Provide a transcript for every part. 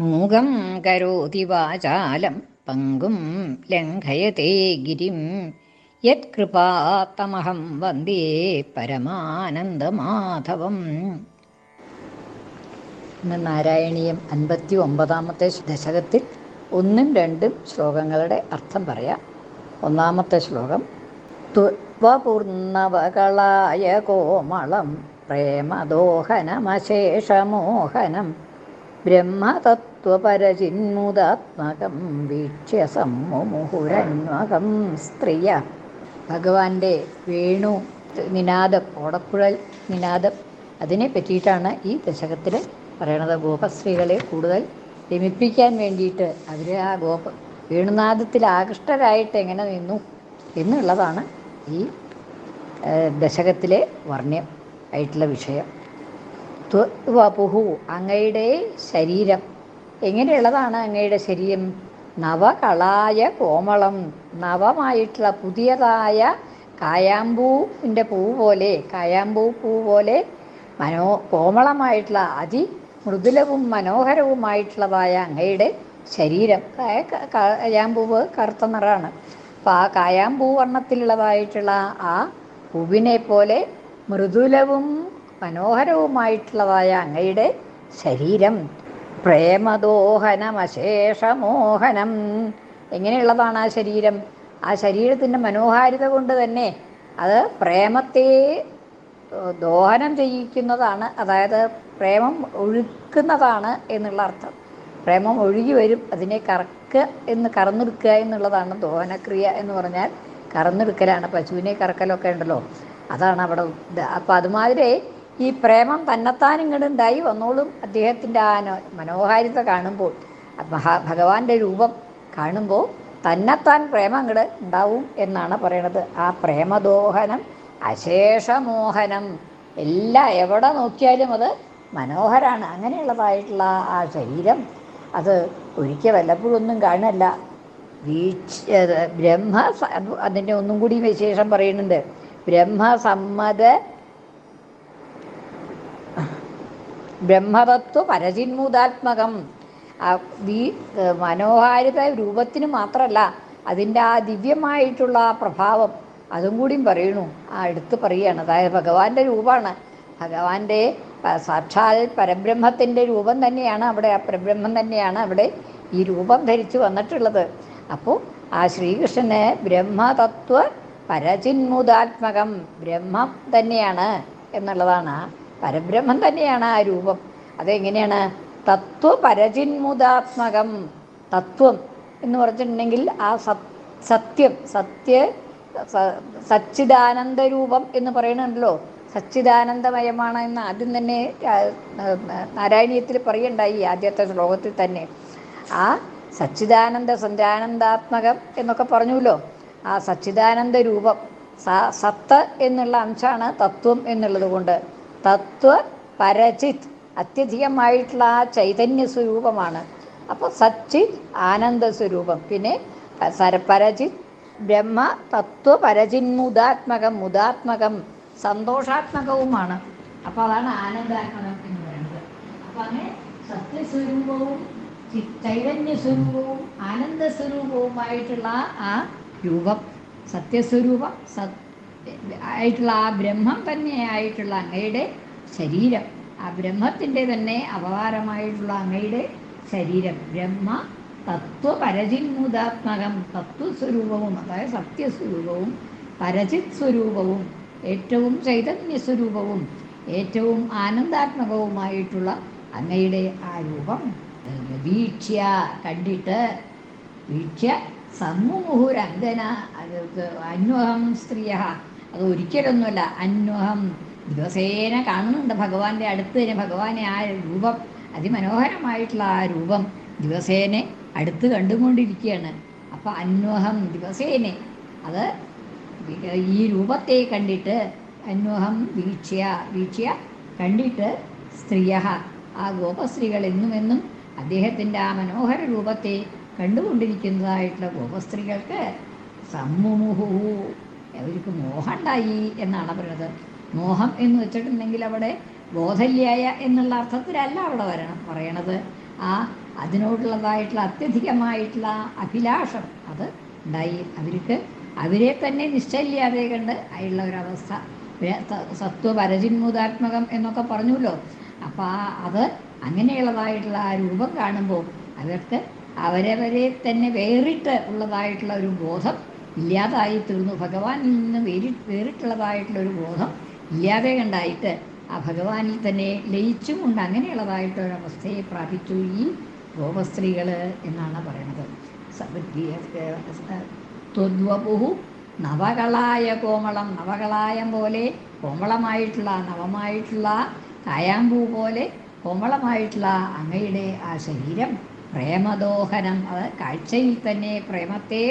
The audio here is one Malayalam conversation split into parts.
മൂകം കരോതി വാചാലം പങ്കും ലംഘയത്തെ ഗിരിം. യത്കൃപാത്തമഹം വന്ദേ പരമാനന്ദമാധവം. ഇന്ന് നാരായണീയം അൻപത്തി ഒമ്പതാമത്തെ ദശകത്തിൽ ഒന്നും രണ്ടും ശ്ലോകങ്ങളുടെ അർത്ഥം പറയാം. ഒന്നാമത്തെ ശ്ലോകം ത്വപൂർണവകളായ കോമളം പ്രേമദോഹനമശേഷമോഹനം. ബ്രഹ്മതത്വപരചിന്മുദാത്മകം വീക്ഷ്യ സമ്മുഹുരന്മകം സ്ത്രീയ. ഭഗവാന്റെ വേണു നിനാദം ഓടക്കുഴൽ നിനാദം അതിനെ പറ്റിയിട്ടാണ് ഈ ദശകത്തിൽ പറയണത്. ഗോപസ്ത്രീകളെ കൂടുതൽ രമിപ്പിക്കാൻ വേണ്ടിയിട്ട് അവർ ആ ഗോപ വേണുനാദത്തിൽ ആകൃഷ്ടരായിട്ട് എങ്ങനെ നിന്നു എന്നുള്ളതാണ് ഈ ദശകത്തിലെ വർണ്യം ആയിട്ടുള്ള വിഷയം. വപുഹു അങ്ങയുടെ ശരീരം. എങ്ങനെയുള്ളതാണ് അങ്ങയുടെ ശരീരം? നവകളായ കോമളം നവമായിട്ടുള്ള പുതിയതായ കായാമ്പൂവിന്റെ പൂ പോലെ കായാമ്പൂ പൂ പോലെ മനോ കോമളമായിട്ടുള്ള അതി മൃദുലവും മനോഹരവുമായിട്ടുള്ളതായ അങ്ങയുടെ ശരീരം. കായാമ്പൂവ് കറുത്ത നിറമാണ്. അപ്പം ആ കായാമ്പൂ വർണത്തിലുള്ളതായിട്ടുള്ള ആ പൂവിനെ പോലെ മൃദുലവും മനോഹരവുമായിട്ടുള്ളതായ അങ്ങയുടെ ശരീരം. പ്രേമദോഹനമശേഷമോഹനം. എങ്ങനെയുള്ളതാണ് ആ ശരീരം? ആ ശരീരത്തിന്റെ മനോഹാരിത കൊണ്ട് തന്നെ അത് പ്രേമത്തെ ദോഹനം ചെയ്യിക്കുന്നതാണ്. അതായത് പ്രേമം ഒഴുക്കുന്നതാണ് എന്നുള്ള അർത്ഥം. പ്രേമം ഒഴുകി വരും അതിനെ കറക്കുക എന്ന് കറന്നെടുക്കുക എന്നുള്ളതാണ് ദോഹനക്രിയ എന്ന് പറഞ്ഞാൽ കറന്നെടുക്കലാണ്. പശുവിനെ കറക്കലൊക്കെ ഉണ്ടല്ലോ. അതാണ് അവിടെ അപ്പോൾ അതുമാതിരി ഈ പ്രേമം ഉണ്ടായി വന്നോളും അദ്ദേഹത്തിന്റെ ആ മനോഹാരിത കാണുമ്പോൾ. മഹാ ഭഗവാന്റെ രൂപം കാണുമ്പോൾ തന്നെത്താൻ പ്രേമം അങ്ങോട്ട് ഉണ്ടാവും എന്നാണ് പറയണത്. ആ പ്രേമദോഹനം അശേഷമോഹനം എല്ലാം എവിടെ നോക്കിയാലും അത് മനോഹരാണ്. അങ്ങനെയുള്ളതായിട്ടുള്ള ആ ശരീരം അത് ഒരിക്കൽ വല്ലപ്പോഴും ഒന്നും കാണല്ല. വീക്ഷ ബ്രഹ്മ അതിന്റെ ഒന്നും കൂടി വിശേഷം പറയുന്നുണ്ട്. ബ്രഹ്മസമ്മത ബ്രഹ്മതത്വ പരചിന്മൂതാത്മകം ഈ മനോഹാരിത രൂപത്തിന് മാത്രമല്ല അതിന്റെ ആ ദിവ്യമായിട്ടുള്ള ആ പ്രഭാവം അതും കൂടിയും പറയണു ആ എടുത്ത് പറയുകയാണ്. അതായത് ഭഗവാന്റെ രൂപമാണ്. ഭഗവാന്റെ സാക്ഷാൽ പരബ്രഹ്മത്തിന്റെ രൂപം തന്നെയാണ് അവിടെ ആ പരബ്രഹ്മം തന്നെയാണ് അവിടെ ഈ രൂപം ധരിച്ചു വന്നിട്ടുള്ളത്. അപ്പോൾ ആ ശ്രീകൃഷ്ണന് ബ്രഹ്മതത്വ പരചിന്മുദാത്മകം ബ്രഹ്മം തന്നെയാണ് എന്നുള്ളതാണ്. പരബ്രഹ്മം തന്നെയാണ് ആ രൂപം. അതെങ്ങനെയാണ്? തത്വ പരചിന്മുദാത്മകം തത്വം എന്ന് പറഞ്ഞിട്ടുണ്ടെങ്കിൽ ആ സത്യം സത്യ സച്ചിദാനന്ദ രൂപം എന്ന് പറയണല്ലോ സച്ചിദാനന്ദമയമാണ് എന്ന് ആദ്യം തന്നെ നാരായണീയത്തിൽ പറയണ്ടായി ആദ്യത്തെ ശ്ലോകത്തിൽ തന്നെ. ആ സച്ചിദാനന്ദ സഞ്ചാനന്ദാത്മകം എന്നൊക്കെ പറഞ്ഞുല്ലോ ആ സച്ചിദാനന്ദ രൂപം സ സത്ത് എന്നുള്ള അംശമാണ് തത്വം എന്നുള്ളത് കൊണ്ട്. തത്വ പരചിത്. അത്യധികമായിട്ടുള്ള ആ ചൈതന്യ സ്വരൂപമാണ് അപ്പോൾ സച്ചിത് ആനന്ദ സ്വരൂപം പിന്നെ പരചിത് ബ്രഹ്മ തത്വ പരചിന്മുദാത്മകം മുദാത്മകം സന്തോഷാത്മകവുമാണ്. അപ്പോൾ അതാണ് ആനന്ദാത്മകം എന്ന് പറയുന്നത്. അപ്പോൾ അങ്ങനെ സത്യസ്വരൂപവും ആനന്ദ സ്വരൂപവുമായിട്ടുള്ള ആ രൂപം. സത്യസ്വരൂപം സത് ആയിട്ടുള്ള ആ ബ്രഹ്മം തന്നെയായിട്ടുള്ള അങ്ങയുടെ ശരീരം. ആ ബ്രഹ്മത്തിന്റെ തന്നെ അവതാരമായിട്ടുള്ള അങ്ങയുടെ ശരീരം. ബ്രഹ്മ തത്വ പരചിന്മുദാത്മകം തത്വസ്വരൂപവും അതായത് സത്യസ്വരൂപവും പരചിത് സ്വരൂപവും ഏറ്റവും ചൈതന്യ സ്വരൂപവും ഏറ്റവും ആനന്ദാത്മകവുമായിട്ടുള്ള അങ്ങയുടെ ആ രൂപം. വീക്ഷ്യ കണ്ടിട്ട് വീക്ഷ്യ സമ്മുമുഹുരഞ്ജന അന്വഹം സ്ത്രീയ അത് ഒരിക്കലൊന്നുമല്ല അന്വഹം ദിവസേന കാണുന്നുണ്ട്. ഭഗവാന്റെ അടുത്ത് തന്നെ ഭഗവാനെ ആ രൂപം അതിമനോഹരമായിട്ടുള്ള ആ രൂപം ദിവസേനെ അടുത്ത് കണ്ടുകൊണ്ടിരിക്കുകയാണ്. അപ്പോൾ അന്വഹം ദിവസേനെ അത് ഈ രൂപത്തെ കണ്ടിട്ട് അന്വഹം വീക്ഷ്യ വീക്ഷ്യ കണ്ടിട്ട് സ്ത്രീയ ആ ഗോപസ്ത്രീകൾ എന്നുമെന്നും എന്നും അദ്ദേഹത്തിന്റെ ആ മനോഹര രൂപത്തെ കണ്ടുകൊണ്ടിരിക്കുന്നതായിട്ടുള്ള ഗോപസ്ത്രീകൾക്ക് സമ്മുമുഹു അവർക്ക് മോഹമുണ്ടായി എന്നാണ് പറയുന്നത്. മോഹം എന്ന് വെച്ചിട്ടുണ്ടെങ്കിൽ അവിടെ ബോധല്യായ എന്നുള്ള അർത്ഥത്തിലല്ല അവിടെ വരണം പറയണത്. ആ അതിനോടുള്ളതായിട്ടുള്ള അത്യധികമായിട്ടുള്ള അഭിലാഷം അത് ഉണ്ടായി. അവർക്ക് അവരെ തന്നെ നിശ്ചയില്ലാതെ കണ്ട് അതിലുള്ള ഒരവസ്ഥ വേ- ത- സത്വ പരജിന്മുതാത്മകം എന്നൊക്കെ പറഞ്ഞല്ലോ അപ്പോൾ ആ അത് അങ്ങനെയുള്ളതായിട്ടുള്ള ആ രൂപം കാണുമ്പോൾ അവർക്ക് അവരവരെ തന്നെ വേറിട്ട് ഉള്ളതായിട്ടുള്ള ഒരു ബോധം ഇല്ലാതായി തീർന്നു ഭഗവാനിൽ നിന്ന് വേരി വേറിട്ടുള്ളതായിട്ടുള്ളൊരു ബോധം ഇല്ലാതെ കണ്ടായിട്ട് ആ ഭഗവാനിൽ തന്നെ ലയിച്ചും കൊണ്ട് അങ്ങനെയുള്ളതായിട്ടൊരവസ്ഥയെ പ്രാപിച്ചു. ഈ ഗോപസ്ത്രീകൾ എന്നാണ് പറയണത്. ത്വദ്വപുഹു നവകളായ കോമളം. നവകളായം പോലെ കോമളമായിട്ടുള്ള നവമായിട്ടുള്ള കായാമ്പൂ പോലെ കോമളമായിട്ടുള്ള അങ്ങയുടെ ആ ശരീരം പ്രേമദോഹനം. അത് കാഴ്ചയിൽ തന്നെ പ്രേമത്തെ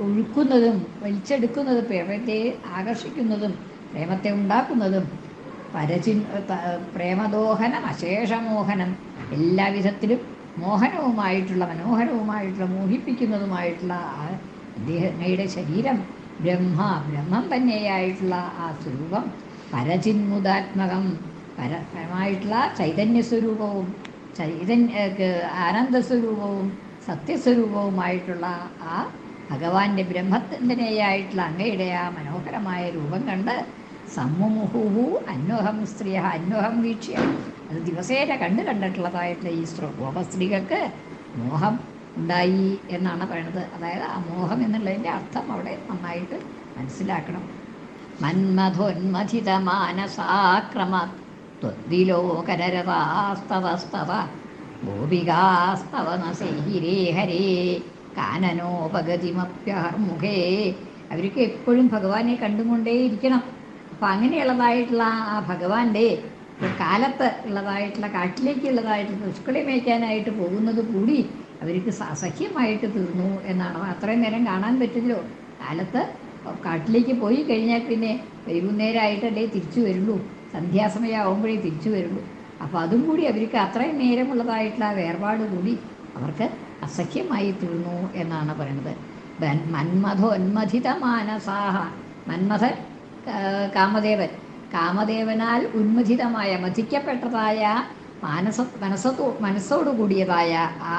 ഒഴുക്കുന്നതും വലിച്ചെടുക്കുന്നതും പ്രേമത്തെ ആകർഷിക്കുന്നതും പ്രേമത്തെ ഉണ്ടാക്കുന്നതും പരചിൻ പ്രേമദോഹനം അശേഷമോഹനം എല്ലാവിധത്തിലും മോഹനവുമായിട്ടുള്ള മനോഹരവുമായിട്ടുള്ള മോഹിപ്പിക്കുന്നതുമായിട്ടുള്ള ആ അദ്ദേഹങ്ങളുടെ ശരീരം ബ്രഹ്മ ബ്രഹ്മം തന്നെയായിട്ടുള്ള ആ സ്വരൂപം പരചിന്മുദാത്മകം പരമായിട്ടുള്ള ചൈതന്യ ഏഹ് ആനന്ദസ്വരൂപവും സത്യസ്വരൂപവുമായിട്ടുള്ള ആ ഭഗവാന്റെ ബ്രഹ്മത്തന്തനെയായിട്ടുള്ള അങ്ങയുടെ ആ മനോഹരമായ രൂപം കണ്ട് സമ്മുമുഹുഹു അന്വഹം സ്ത്രീയ അന്വഹം വീക്ഷ്യ. അത് ദിവസേന കണ്ടു കണ്ടിട്ടുള്ളതായിട്ടുള്ള ഈ സ്ത്രീ ഗോപസ്ത്രീകൾക്ക് മോഹം ഉണ്ടായി എന്നാണ് പറയണത്. അതായത് ആ മോഹം എന്നുള്ളതിന്റെ അർത്ഥം അവിടെ നന്നായിട്ട് മനസ്സിലാക്കണം. മന്മഥോന്മഥിത മാനസാക്രമ ത്വദ്വിലോകരരതാസ്തവസ്തവ ഗോപികാസ്തവന സൈഹിരേ ഹരേ. കാനനോപഗതിമപ്യഹർമുഖേ അവർക്ക് എപ്പോഴും ഭഗവാനെ കണ്ടുകൊണ്ടേ ഇരിക്കണം അപ്പം അങ്ങനെയുള്ളതായിട്ടുള്ള ആ ഭഗവാന്റെ കാലത്ത് ഉള്ളതായിട്ടുള്ള കാട്ടിലേക്കുള്ളതായിട്ട് പശുക്കളെ മേയ്ക്കാനായിട്ട് പോകുന്നത് കൂടി അവർക്ക് അസഹ്യമായിട്ട് തീർന്നു എന്നാണ്. അത്രയും നേരം കാണാൻ പറ്റില്ലോ. കാലത്ത് കാട്ടിലേക്ക് പോയി കഴിഞ്ഞാൽ പിന്നെ വൈകുന്നേരമായിട്ടല്ലേ തിരിച്ചു വരുള്ളൂ. സന്ധ്യാസമയമാകുമ്പോഴേ തിരിച്ചു വരുള്ളൂ. അപ്പോൾ അതും കൂടി അവർക്ക് അത്രയും നേരമുള്ളതായിട്ടുള്ള വേർപാട് കൂടി അവർക്ക് അസഖ്യമായി തീർന്നു എന്നാണ് പറയുന്നത്. മന്മഥോന്മഥിതമാനസാഹ മന്മഥോന്മഥിത മാനസാഹ മന്മഥൻ കാമദേവൻ. കാമദേവനാൽ ഉന്മഥിതമായ മഥിക്കപ്പെട്ടതായ മാനസ മനസ്സത്തോ മനസ്സോടുകൂടിയതായ ആ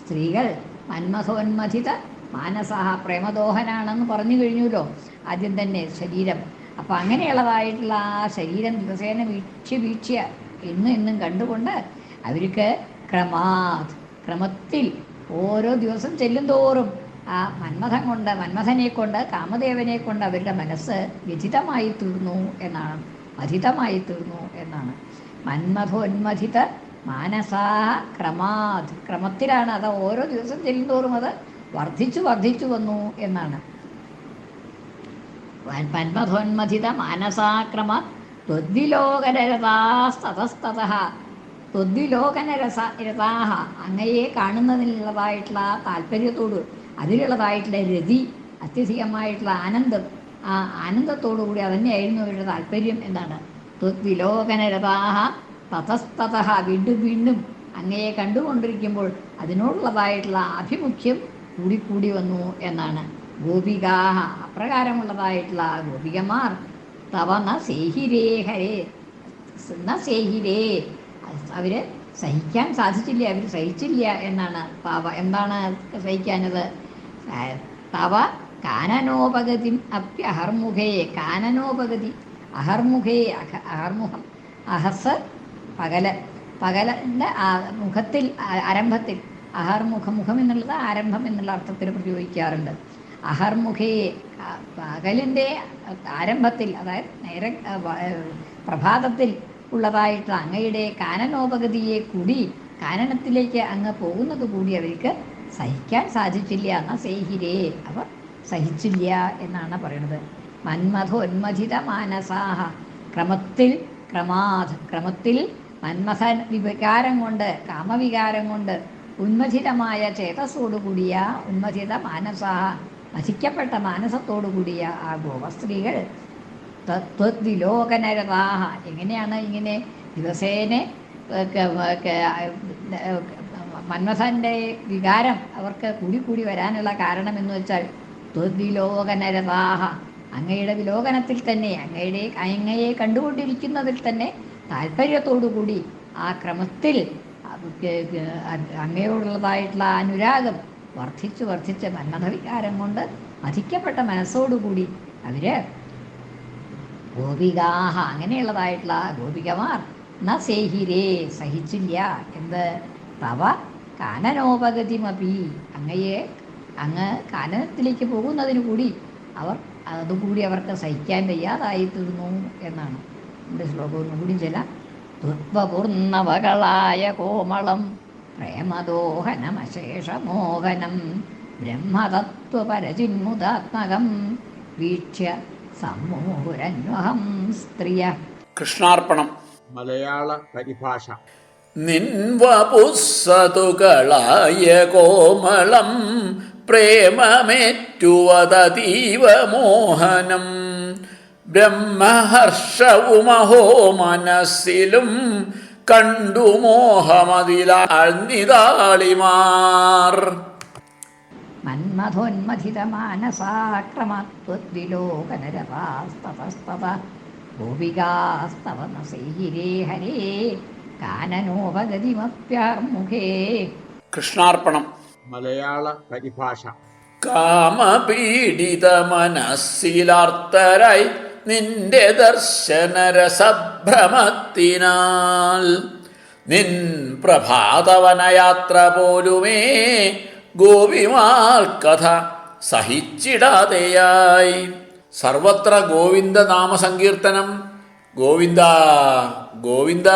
സ്ത്രീകൾ മന്മഥോന്മഥിത മാനസാഹ പ്രേമദോഹനാണെന്ന് പറഞ്ഞു കഴിഞ്ഞല്ലോ ആദ്യം തന്നെ ശരീരം. അപ്പം അങ്ങനെയുള്ളതായിട്ടുള്ള ആ ശരീരം ദിവസേന വീക്ഷ വീക്ഷ്യ എന്നും എന്നും കണ്ടുകൊണ്ട് അവർക്ക് ക്രമാത് ക്രമത്തിൽ ഓരോ ദിവസം ചെല്ലും തോറും ആ മന്മഥൻ കൊണ്ട് മന്മഥനെ കൊണ്ട് കാമദേവനെ കൊണ്ട് അവരുടെ മനസ്സ് വ്യഥിതമായി തീർന്നു എന്നാണ്. മഥിതമായി തീർന്നു എന്നാണ്. മന്മഥോന്മഥിത മാനസാ ക്രമാത് ക്രമത്തിലാണ് അത് ഓരോ ദിവസം ചെല്ലും തോറും അത് വർദ്ധിച്ചു വർദ്ധിച്ചു വന്നു എന്നാണ്. മന്മഥോന്മഥിത മാനസാക്രമ ത്വദ്വിലോകനരതാസ്തതസ്തത ത്വദ്വിലോകനരസ രഥാഹ അങ്ങയെ കാണുന്നതിനുള്ളതായിട്ടുള്ള ആ താല്പര്യത്തോട് അതിലുള്ളതായിട്ടുള്ള രതി അത്യധികമായിട്ടുള്ള ആനന്ദം. ആ ആനന്ദത്തോടു കൂടി അതന്നെയായിരുന്നു അവരുടെ താല്പര്യം എന്താണ് ത്വദ്വിലോകനരതാഹ തഥസ്തഥ വീണ്ടും വീണ്ടും അങ്ങയെ കണ്ടുകൊണ്ടിരിക്കുമ്പോൾ അതിനോടുള്ളതായിട്ടുള്ള ആഭിമുഖ്യം കൂടിക്കൂടി വന്നു എന്നാണ്. ഗോപികാഹ. അപ്രകാരമുള്ളതായിട്ടുള്ള ഗോപികമാർ തവ ന ഹരേ ന സേഹിരേ അവർ സഹിക്കാൻ സാധിച്ചില്ല അവർ സഹിച്ചില്ല എന്നാണ് പാവ. എന്താണ് സഹിക്കാനത് പാവ കാനനോപഗതി അപ്യഹർമുഖേ കാനനോപഗതി അഹർമുഖേ അഹ അഹർമുഖം അഹസ് പകല പകലിന്റെ മുഖത്തിൽ ആരംഭത്തിൽ അഹർമുഖം മുഖം എന്നുള്ളത് ആരംഭം എന്നുള്ള അർത്ഥത്തിൽ പ്രയോഗിക്കാറുണ്ട്. അഹർമുഖേ പകലിന്റെ ആരംഭത്തിൽ അതായത് നേരെ പ്രഭാതത്തിൽ ഉള്ളതായിട്ടുള്ള അങ്ങയുടെ കാനനോപഗതിയെ കൂടി കാനനത്തിലേക്ക് അങ്ങ് പോകുന്നത് കൂടി അവർക്ക് സഹിക്കാൻ സാധിച്ചില്ല എന്ന സേഹിരേ അവർ സഹിച്ചില്ല എന്നാണ് പറയുന്നത് മന്മഥോന്മഥിത മാനസാഹ ക്രമത്തിൽ ക്രമാത് ക്രമത്തിൽ മന്മഥ വികാരം കൊണ്ട് കാമവികാരം കൊണ്ട് ഉന്മഥിതമായ ചേതസ്സോടുകൂടിയ ഉന്മഥിത മാനസാഹ മഥിക്കപ്പെട്ട മാനസത്തോടുകൂടിയ ആ ഗോപസ്ത്രീകൾ തത്വദ്വിലോകനരതാഹ എങ്ങനെയാണ് ഇങ്ങനെ ദിവസേന മന്മഥന്റെ വികാരം അവർക്ക് കൂടി കൂടി വരാനുള്ള കാരണം എന്ന് വെച്ചാൽ ത്വദ്വിലോകനരതാഹ അങ്ങയുടെ വിലോകനത്തിൽ തന്നെ അങ്ങയുടെ അങ്ങയെ കണ്ടുകൊണ്ടിരിക്കുന്നതിൽ തന്നെ താല്പര്യത്തോടു കൂടി ആ ക്രമത്തിൽ അങ്ങയോടുള്ളതായിട്ടുള്ള അനുരാഗം വർദ്ധിച്ചു വർദ്ധിച്ച് മന്മഥവികാരം കൊണ്ട് അധിക്കപ്പെട്ട മനസ്സോടുകൂടി അവർ ഗോപികാഹ അങ്ങനെയുള്ളതായിട്ടുള്ള ഗോപികമാർ. ന സേഹിരേ സഹിച്ചില്ല എന്ത് തവ കാനനോപഗതിമപി. അങ്ങയെ അങ്ങ് കാനനത്തിലേക്ക് പോകുന്നതിന് കൂടി അവർ അതുകൂടി അവർക്ക് സഹിക്കാൻ തയ്യാറായി തീർന്നു എന്നാണ് എന്റെ ശ്ലോകം ഒന്നുകൂടി ചില ദുർവപൂർണവകളായ കോമളം പ്രേമദോഹനമശേഷമോഹനം ബ്രഹ്മതത്വപരചിന്മുദാത്മകം വീക്ഷ്യ സമ്മോഹുരന്വഹം സ്ത്രീയ കൃഷ്ണാർപ്പണം. മലയാള പരിഭാഷ. നിൻവപുസ്സതുകളായ കോമളം പ്രേമമേറ്റുവതീവ മോഹനം ബ്രഹ്മഹർഷവുമഹോ മനസ്സിലും കണ്ടു മോഹമതിലാഴ്ന്നിതാളിമാർ മന്മഥോന്മഥിതമാനസാക്രമത്വദ്വിലോകനരതാസ്തതസ്തത ഗോപികാസ്തവ നസൈരേ ഹരേ കാനനോപഗതിമപ്യാർമുഖേ. കൃഷ്ണാർപ്പണം. മലയാള പരിഭാഷ. കാമപീഡിത മനസ്സിലാർത്തരായി നിന്റെ ദർശനരസഭ്രമത്തിനാൽ. നിൻ പ്രഭാതവനയാത്ര പോലുമേ ഗോപിമാർ കഥ സഹിച്ചിടാതെയായി. സർവത്ര ഗോവിന്ദ നാമസങ്കീർത്തനം. ഗോവിന്ദ ഗോവിന്ദ.